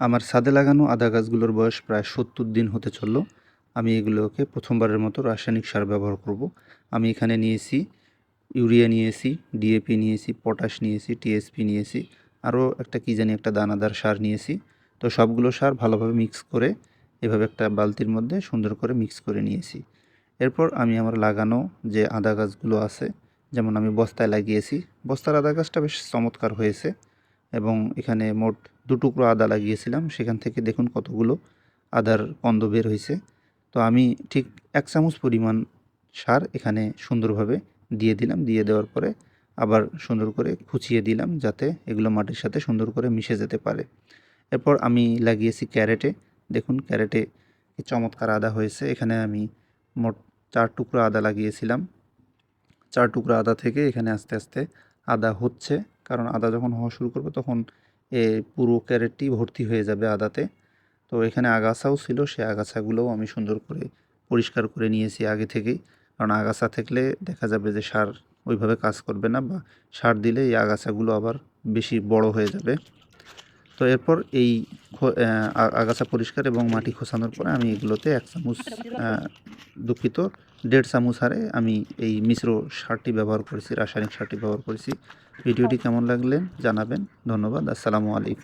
আমার ছাদে লাগানো আদা গাছগুলোর বয়স প্রায় সত্তর দিন হতে চলল। আমি এগুলোকে প্রথমবারের মতো রাসায়নিক সার ব্যবহার করব। আমি এখানে নিয়েছি ইউরিয়া নিয়েছি, ডিএপি নিয়েছি, পটাশ নিয়েছি, টিএসপি নিয়েছি, আরও একটা কী জানি একটা দানাদার সার নিয়েছি। তো সবগুলো সার ভালোভাবে মিক্স করে এভাবে একটা বালতির মধ্যে সুন্দর করে মিক্স করে নিয়েছি। এরপর আমি আমার লাগানো যে আদা গাছগুলো আছে, যেমন আমি বস্তায় লাগিয়েছি, বস্তার আদা গাছটা বেশ চমৎকার হয়েছে। এবং এখানে মোট দু টুকরো আদা লাগিয়েছিলাম। সেখান থেকে দেখুন কতগুলো আদার কন্দ বের হয়েছে। তো আমি ঠিক এক চামচ পরিমাণ সার এখানে সুন্দরভাবে দিয়ে দিলাম। দিয়ে দেওয়ার পরে আবার সুন্দর করে খুঁচিয়ে দিলাম যাতে এগুলো মাটির সাথে সুন্দর করে মিশে যেতে পারে। এরপর আমি লাগিয়েছি ক্যারেটে। দেখুন ক্যারেটে চমৎকার আদা হয়েছে। এখানে আমি মোট চার টুকরো আদা লাগিয়েছিলাম। চার টুকরো আদা থেকে এখানে আস্তে আস্তে আদা হচ্ছে। কারণ আদা যখন হওয়া শুরু করবে তখন এ পুরো ক্যারেটটি ভর্তি হয়ে যাবে আদাতে। তো এখানে আগাছাও ছিল, সে আগাছাগুলোও আমি সুন্দর করে পরিষ্কার করে নিয়েছি আগে থেকেই। কারণ আগাছা থাকলে দেখা যাবে যে সার ওইভাবে কাজ করবে না বা সার দিলে এই আগাছাগুলো আবার বেশি বড় হয়ে যাবে। তো এরপর এই আগাছা পরিষ্কার এবং মাটি খোসানোর পরে আমি এগুলোতে এক চামচ দুঃখিত দেড় চামচ হারে আমি এই মিশ্র সারটি ব্যবহার করেছি, রাসায়নিক সারটি ব্যবহার করেছি। ভিডিওটি কেমন লাগলেন জানাবেন। ধন্যবাদ। আসসালামু আলাইকুম।